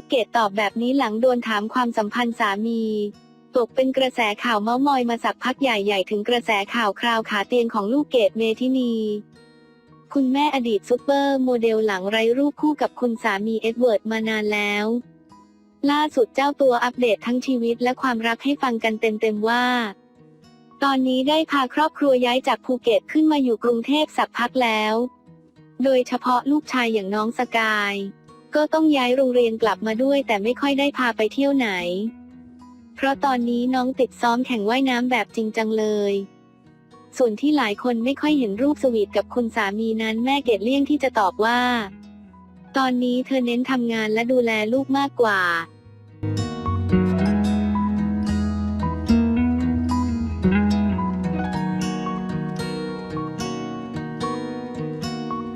กเกดตอบแบบนี้หลังโดนถามความสัมพันธ์สามี ตกเป็นกระแสข่าวเมาส์มอยมาสักพักใหญ่ ๆ ถึงกระแสข่าวคราวขาเตียงของลูกเกดเมทินี คุณแม่อดีตซุปเปอร์โมเดลหลังไร้รูปคู่กับคุณสามีเอ็ดเวิร์ดมานานแล้ว ล่าสุดเจ้าตัวอัปเดตทั้งชีวิตและความรักให้ฟังกันเต็มๆว่า ตอนนี้ได้พาครอบครัวย้ายจากภูเก็ตขึ้นมาอยู่กรุงเทพสักพักแล้ว โดยเฉพาะลูกชายอย่างน้องสกาย ก็ต้องย้ายโรงเรียนกลับมาด้วย แต่ไม่ค่อยได้พาไปเที่ยวไหน เพราะตอนนี้น้องติดซ้อมแข่งว่ายน้ำแบบจริงจังเลย ส่วนที่หลายคนไม่ค่อยเห็นรูปสวีทกับคุณสามีนั้นแม่เกดเลี่ยงที่จะตอบว่า ตอนนี้เธอเน้นทำงานและดูแลลูกมากกว่า